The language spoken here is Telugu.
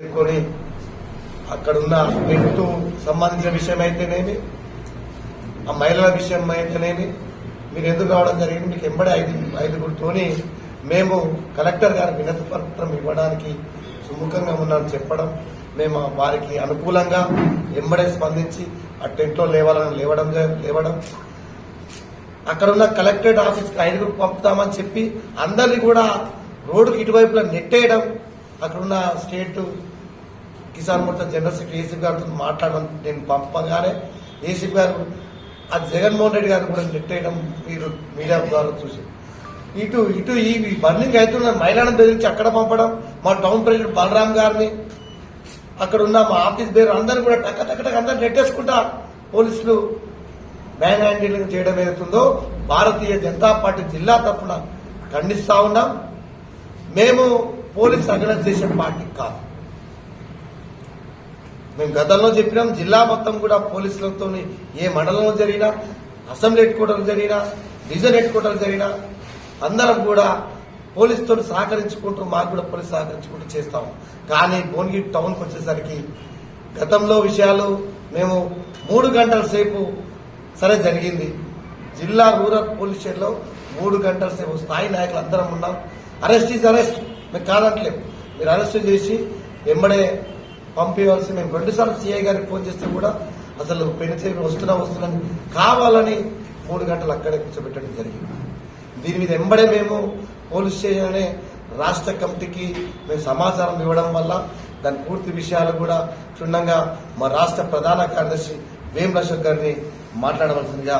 కొని అక్కడున్న పెంటు సంబంధించిన విషయం అయితేనేమి ఆ మహిళల విషయం అయితేనేమి మీరు ఎందుకు రావడం జరిగింది? మీకు ఎంబడి ఐదు ఐదుగురితోని మేము కలెక్టర్ గారి వినతి పత్రం ఇవ్వడానికి సుముఖంగా ఉన్నామని చెప్పడం మేము వారికి అనుకూలంగా ఎంబడే స్పందించి ఆ టెంట్లో లేవాలని లేవడం లేవడం. అక్కడున్న కలెక్టరేట్ ఆఫీస్కి ఐదుగురు పంపుతామని చెప్పి అందరినీ కూడా రోడ్డుకి ఇటువైపులా నెట్టేయడం అక్కడున్న state Kisan Morcha general secretary ACP గారితో మాట్లాడడం నేను పంపగానే ఏసీపీ గారు ఆ జగన్మోహన్ రెడ్డి గారు కూడా నెట్టేయడం మీరు మీడియా ద్వారా చూసి. ఇటు ఇటు ఈ బర్నింగ్ అవుతున్న మహిళలను బెదిరించి అక్కడ పంపడం మా టౌన్ ప్రెసిడెంట్ బలరాం గారిని అక్కడ ఉన్న మా ఆఫీస్ బేర్ అందరూ కూడా టక్క టక్క టక్క అందరు నెట్టేసుకుంటా పోలీసులు మ్యాన్ హ్యాండిలింగ్ చేయడం ఏదైతుందో భారతీయ జనతా పార్టీ జిల్లా తరఫున ఖండిస్తా ఉన్నాం. మేము పోలీస్ ఆర్గనైజేషన్ పార్టీ కాదు. మేము గతంలో చెప్పినాం జిల్లా మొత్తం కూడా పోలీసులతో ఏ మండలంలో జరిగినా అసెంబ్లీ హెడ్ క్వార్టర్ జరిగినా డివిజన్ హెడ్ క్వార్టర్ జరిగినా అందరం కూడా పోలీసుతో సహకరించుకుంటూ మాకు కూడా పోలీసు సహకరించుకుంటూ చేస్తాం కానీ భువనగిరి టౌన్కి వచ్చేసరికి గతంలో విషయాలు మేము మూడు గంటల సేపు సరే జరిగింది. జిల్లా రూరల్ పోలీస్ స్టేషన్లో మూడు గంటల సేపు స్థాయి నాయకులు అందరం ఉన్నాం. Arrest is arrest. మేము కాదంటలేము మీరు అరెస్ట్ చేసి వెంబడే పంపించవలసి మేము రెండుసార్లు సీఐ గారికి ఫోన్ చేస్తే కూడా అసలు పెన్నిచేరి వస్తున్నా వస్తున్నాని కావాలని మూడు గంటలు అక్కడే కూర్చోబెట్టడం జరిగింది. దీని మీద ఎంబడే మేము పోలీస్ స్టేషన్ అనే రాష్ట్ర కమిటీకి మేము సమాచారం ఇవ్వడం వల్ల దాని పూర్తి విషయాలు కూడా క్షుణ్ణంగా మా రాష్ట్ర ప్రధాన కార్యదర్శి వేం గారిని మాట్లాడవలసిందిగా